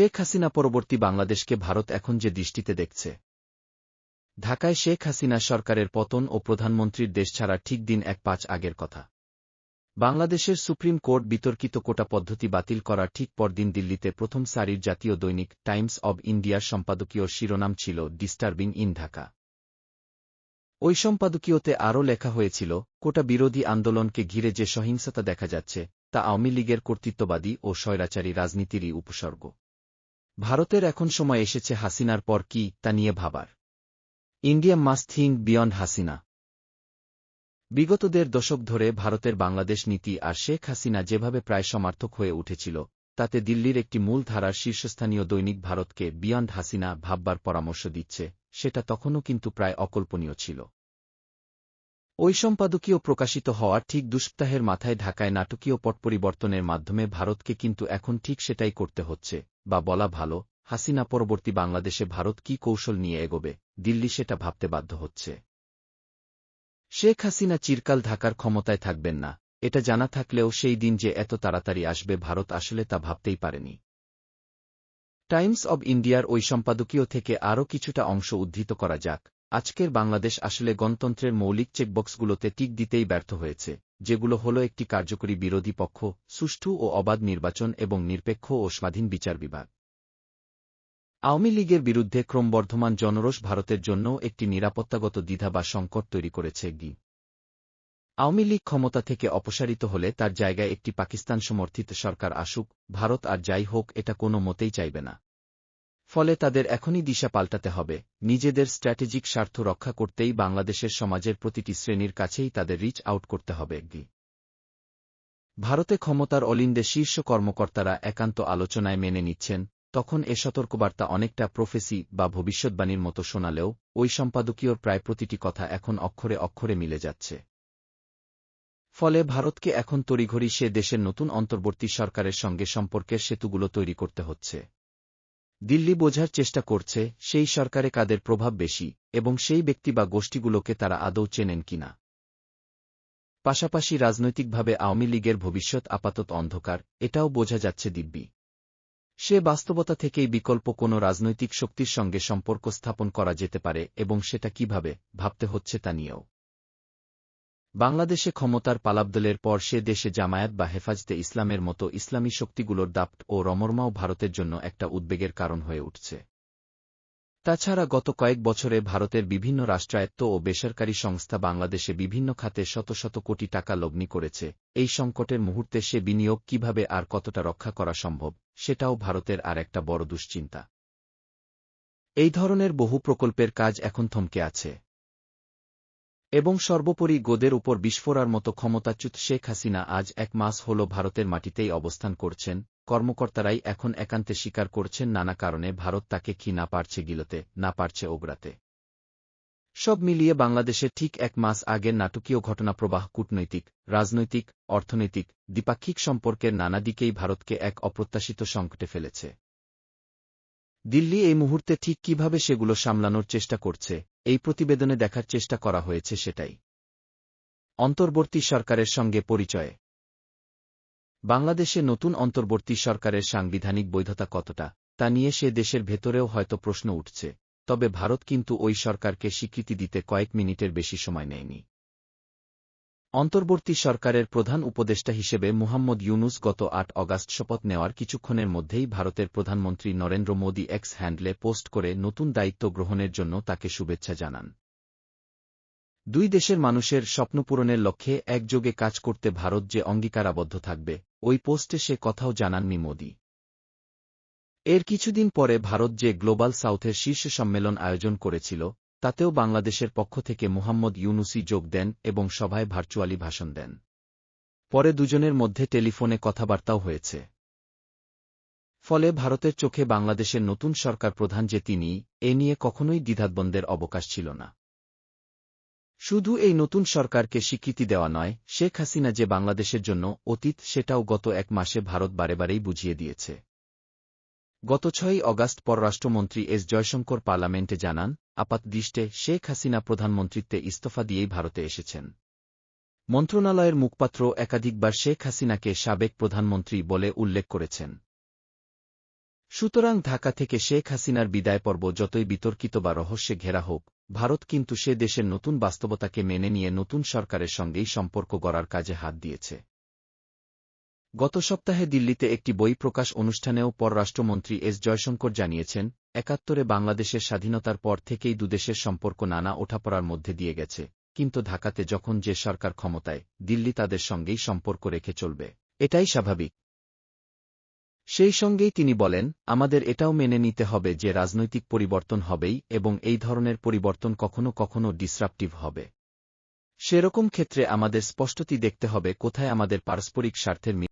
শেখ হাসিনা পরবর্তী বাংলাদেশকে ভারত এখন যে দৃষ্টিতে দেখছে। ঢাকায় শেখ হাসিনা সরকারের পতন ও প্রধানমন্ত্রীর দেশ ছাড়া ঠিক দিন এক পাঁচ আগের কথা। বাংলাদেশের সুপ্রিম কোর্ট বিতর্কিত কোটা পদ্ধতি বাতিল করার ঠিক পরদিন দিল্লিতে প্রথম সারির জাতীয় দৈনিক টাইমস অব ইন্ডিয়ার সম্পাদকীয় শিরোনাম ছিল ডিস্টার্বিং ইন ঢাকা ওই সম্পাদকীয়তে আরও লেখা হয়েছিল, কোটা বিরোধী আন্দোলনকে ঘিরে যে সহিংসতা দেখা যাচ্ছে, তা আওয়ামী লীগের কর্তৃত্ববাদী ও স্বৈরাচারী রাজনীতিরই উপসর্গ। ভারতের এখন সময় এসেছে হাসিনার পর কি, তা নিয়ে ভাবার। India must think beyond Hasina. বিগত দেড় দশক ধরে ভারতের বাংলাদেশ নীতি আর শেখ হাসিনা যেভাবে প্রায় সমার্থক হয়ে উঠেছিল, তাতে দিল্লির একটি মূল ধারার শীর্ষস্থানীয় দৈনিক ভারতকে বিয়ন্ড হাসিনা ভাববার পরামর্শ দিচ্ছে, সেটা তখনও কিন্তু প্রায় অকল্পনীয় ছিল। ওই সম্পাদকীয় প্রকাশিত হওয়ার ঠিক দুসপ্তাহের মাথায় ঢাকায় নাটকীয় পট পরিবর্তনের মাধ্যমে ভারতকে কিন্তু এখন ঠিক সেটাই করতে হচ্ছে, বা বলা ভালো, হাসিনা পরবর্তী বাংলাদেশে ভারত কি কৌশল নিয়ে এগোবে, দিল্লি সেটা ভাবতে বাধ্য হচ্ছে। শেখ হাসিনা চিরকাল ঢাকার ক্ষমতায় থাকবেন না, এটা জানা থাকলেও সেই দিন যে এত তাড়াতাড়ি আসবে ভারত আসলে তা ভাবতেই পারেনি। টাইমস অব ইন্ডিয়ার ওই সম্পাদকীয় থেকে আরও কিছুটা অংশ উদ্ধৃত করা যাক। আজকের বাংলাদেশ আসলে গণতন্ত্রের মৌলিক চেকবক্সগুলোতে টিক দিতেই ব্যর্থ হয়েছে, যেগুলো হল একটি কার্যকরী বিরোধী পক্ষ, সুষ্ঠু ও অবাধ নির্বাচন এবং নিরপেক্ষ ও স্বাধীন বিচার বিভাগ। আওয়ামী লীগের বিরুদ্ধে ক্রমবর্ধমান জনরোষ ভারতের জন্য একটি নিরাপত্তাগত দ্বিধা বা সংকট তৈরি করেছে গি। আওয়ামী লীগ ক্ষমতা থেকে অপসারিত হলে তার জায়গায় একটি পাকিস্তান সমর্থিত সরকার আসুক, ভারত আর যাই হোক, এটা কোনো মতেই চাইবে না। ফলে তাদের এখনই দিশা পাল্টাতে হবে। নিজেদের স্ট্র্যাটেজিক স্বার্থ রক্ষা করতেই বাংলাদেশের সমাজের প্রতিটি শ্রেণির কাছেই তাদের রিচ আউট করতে হবে ভারতে ক্ষমতার অলিন্দে শীর্ষ কর্মকর্তারা একান্ত আলোচনায় মেনে নিচ্ছেন, তখন এ সতর্কবার্তা অনেকটা প্রফেসি বা ভবিষ্যৎবাণীর মতো শোনালেও, ওই সম্পাদকীয়র প্রায় প্রতিটি কথা এখন অক্ষরে অক্ষরে মিলে যাচ্ছে। ফলে ভারতকে এখন তড়িঘড়ি সে দেশের নতুন অন্তর্বর্তী সরকারের সঙ্গে সম্পর্কের সেতুগুলো তৈরি করতে হচ্ছে। দিল্লি বোঝার চেষ্টা করছে, সেই সরকারে কাদের প্রভাব বেশি, এবং সেই ব্যক্তি বা গোষ্ঠীগুলোকে তারা আদৌ চেনেন কিনা। পাশাপাশি রাজনৈতিকভাবে আওয়ামী লীগের ভবিষ্যৎ আপাতত অন্ধকার, এটাও বোঝা যাচ্ছে দিব্যি। সে বাস্তবতা থেকেই বিকল্প কোনো রাজনৈতিক শক্তির সঙ্গে সম্পর্ক স্থাপন করা যেতে পারে, এবং সেটা কীভাবে, ভাবতে হচ্ছে তা নিয়েও। বাংলাদেশে ক্ষমতার পালাবদলের পর সে দেশে জামায়াত বা হেফাজতে ইসলামের মতো ইসলামী শক্তিগুলোর দাপ্ট ও রমরমাও ভারতের জন্য একটা উদ্বেগের কারণ হয়ে উঠছে। তাছাড়া গত কয়েক বছরে ভারতের বিভিন্ন রাষ্ট্রায়ত্ত ও বেসরকারি সংস্থা বাংলাদেশে বিভিন্ন খাতে শত শত কোটি টাকা লগ্নি করেছে। এই সংকটের মুহূর্তে সে বিনিয়োগ কীভাবে আর কতটা রক্ষা করা সম্ভব, সেটাও ভারতের আর একটা বড় দুশ্চিন্তা। এই ধরনের বহু প্রকল্পের কাজ এখন থমকে আছে। এবং সর্বোপরি গোদের উপর বিস্ফোরার মতো ক্ষমতাচ্যুত শেখ হাসিনা আজ এক মাস হল ভারতের মাটিতেই অবস্থান করছেন, কর্মকর্তারাই এখন একান্তে স্বীকার করছেন নানা কারণে ভারত তাকে কি না পারছে গিলতে, না পারছে ওগড়াতে সব মিলিয়ে বাংলাদেশে ঠিক এক মাস আগের নাটকীয় ঘটনাপ্রবাহ কূটনৈতিক, রাজনৈতিক, অর্থনৈতিক, দ্বিপাক্ষিক সম্পর্কের নানা দিকেই ভারতকে এক অপ্রত্যাশিত সংকটে ফেলেছে। দিল্লি এই মুহূর্তে ঠিক কীভাবে সেগুলো সামলানোর চেষ্টা করছে, এই প্রতিবেদনে দেখার চেষ্টা করা হয়েছে সেটাই। অন্তর্বর্তী সরকারের সঙ্গে পরিচয়ে। বাংলাদেশে নতুন অন্তর্বর্তী সরকারের সাংবিধানিক বৈধতা কতটা, তা নিয়ে সে দেশের ভেতরেও হয়তো প্রশ্ন উঠছে, তবে ভারত কিন্তু ওই সরকারকে স্বীকৃতি দিতে কয়েক মিনিটের বেশি সময় নেয়নি। অন্তর্বর্তী সরকারের প্রধান উপদেষ্টা হিসেবে মুহাম্মদ ইউনুস গত আট অগাস্ট শপথ নেওয়ার কিছুক্ষণের মধ্যেই ভারতের প্রধানমন্ত্রী নরেন্দ্র মোদী এক্স হ্যান্ডলে পোস্ট করে নতুন দায়িত্ব গ্রহণের জন্য তাকে শুভেচ্ছা জানান। দুই দেশের মানুষের স্বপ্নপূরণের লক্ষ্যে একযোগে কাজ করতে ভারত যে অঙ্গীকারাবদ্ধ থাকবে, ওই পোস্টে সে কথাও জানাননি মোদী। এর কিছুদিন পরে ভারত যে গ্লোবাল সাউথের শীর্ষ সম্মেলন আয়োজন করেছিল তাতেও বাংলাদেশের পক্ষ থেকে মুহাম্মদ ইউনুসি যোগ দেন এবং সভায় ভার্চুয়ালি ভাষণ দেন। পরে দুজনের মধ্যে টেলিফোনে কথাবার্তাও হয়েছে। ফলে ভারতের চোখে বাংলাদেশের নতুন সরকার প্রধান যে তিনি, এ নিয়ে কখনোই দ্বিধাদ্বন্দ্বের অবকাশ ছিল না। শুধু এই নতুন সরকারকে স্বীকৃতি দেওয়া নয়, শেখ হাসিনা যে বাংলাদেশের জন্য অতীত সেটাও গত এক মাসে ভারত বারেবারেই বুঝিয়ে দিয়েছে। গত ছয়ই অগাস্ট পররাষ্ট্রমন্ত্রী এস জয়শঙ্কর পার্লামেন্টে জানান আপাত দৃষ্টে শেখ হাসিনা প্রধানমন্ত্রীত্বে ইস্তফা দিয়েই ভারতে এসেছেন। মন্ত্রণালয়ের মুখপাত্র একাধিকবার শেখ হাসিনাকে সাবেক প্রধানমন্ত্রী বলে উল্লেখ করেছেন। সুতরাং ঢাকা থেকে শেখ হাসিনার বিদায় পর্ব যতই বিতর্কিত বা রহস্যে ঘেরা হোক, ভারত কিন্তু সে দেশের নতুন বাস্তবতাকে মেনে নিয়ে নতুন সরকারের সঙ্গেই সম্পর্ক গড়ার কাজে হাত দিয়েছে। গত সপ্তাহে দিল্লিতে একটি বই প্রকাশ অনুষ্ঠানেও পররাষ্ট্রমন্ত্রী এস জয়শঙ্কর জানিয়েছেন, একাত্তরে বাংলাদেশের স্বাধীনতার পর থেকেই দুদেশের সম্পর্ক নানা ওঠাপড়ার মধ্যে দিয়ে গেছে, কিন্তু ঢাকাতে যখন যে সরকার ক্ষমতায়, দিল্লি তাদের সঙ্গেই সম্পর্ক রেখে চলবে। এটাই স্বাভাবিক। সেই সঙ্গেই তিনি বলেন, আমাদের এটাও মেনে নিতে হবে যে রাজনৈতিক পরিবর্তন হবেই এবং এই ধরনের পরিবর্তন কখনো কখনো ডিসরাপটিভ হবে। সেরকম ক্ষেত্রে আমাদের স্পষ্টতি দেখতে হবে কোথায় আমাদের পারস্পরিক স্বার্থের